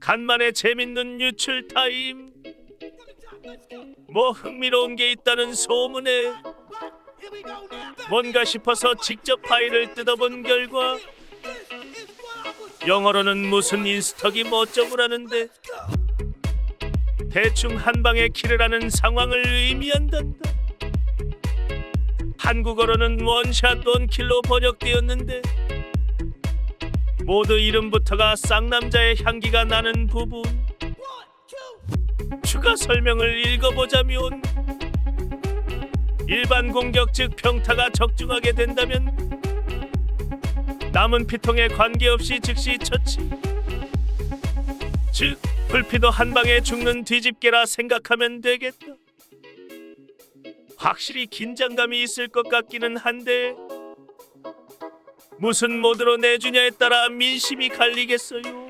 간만에 재밌는 유출 타임. 뭐 흥미로운 게 있다는 소문에 뭔가 싶어서 직접 파일을 뜯어본 결과 영어로는 무슨 뭐 어쩌고라는데 대충 한 방에 키를 하는 상황을 의미한단다. 한국어로는 원샷 원킬로 번역되었는데 모두 이름부터가 쌍남자의 향기가 나는 부분 추가 설명을 읽어보자면 일반 공격 즉 평타가 적중하게 된다면 남은 피통에 관계없이 즉시 처치. 즉 불피도 한 방에 죽는 뒤집개라 생각하면 되겠다. 확실히 긴장감이 있을 것 같기는 한데 무슨 모드로 내주냐에 따라 민심이 갈리겠어요